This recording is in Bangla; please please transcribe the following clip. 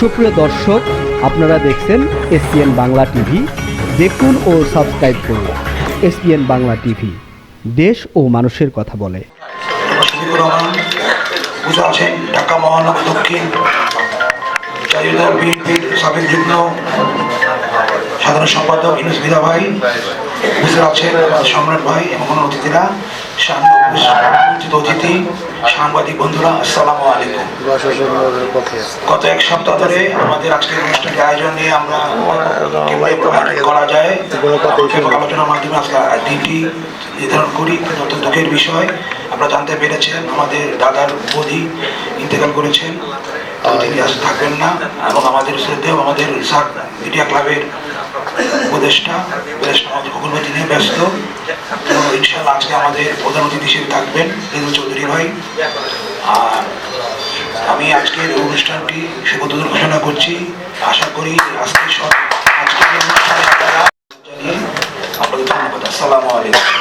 সুপ্রিয় দর্শক, আপনারা দেখছেন এসপিএন বাংলা টিভি। দেখুন ও সাবস্ক্রাইব করুন এসপিএন বাংলা টিভি। দেশ ও মানুষের কথা বলে। দক্ষিণ। সাধারণ সম্পাদক ইনুস বিদা ভাই বুঝে আছেন সম্রাট ভাই এবং অতিথিরা অতিথি সাংবাদিক বন্ধুরা, আসসালামু আলাইকুম। গত এক সপ্তাহ ধরে আমাদের আজকের অনুষ্ঠানটি আয়োজন নিয়ে আমরা করা যায় আলোচনার মাধ্যমে আজকে দিনটি নির্ধারণ করি, অত্যন্ত দুঃখের বিষয়। আপনারা জানতে পেরেছেন, আমাদের দাদার বধি ইন্তেকাল করেছেন তিনি আজ থাকবেন না, এবং আমাদের শ্রদ্ধেয়, আমাদের ইসাক মিডিয়া ক্লাবের উপদেষ্টা উপদেষ্টা আমাদের ব্যস্ত। ইনশাল্লাহ আজকে আমাদের প্রধান অতিথি হিসেবে থাকবেন রেজুল চৌধুরী ভাই। আর আমি আজকের অনুষ্ঠানটি শুভদূর ঘোষণা করছি। আশা করি আজকে সব আজকের অনুষ্ঠানে আপনারা ধন্যবাদ। আসসালামু আলাইকুম।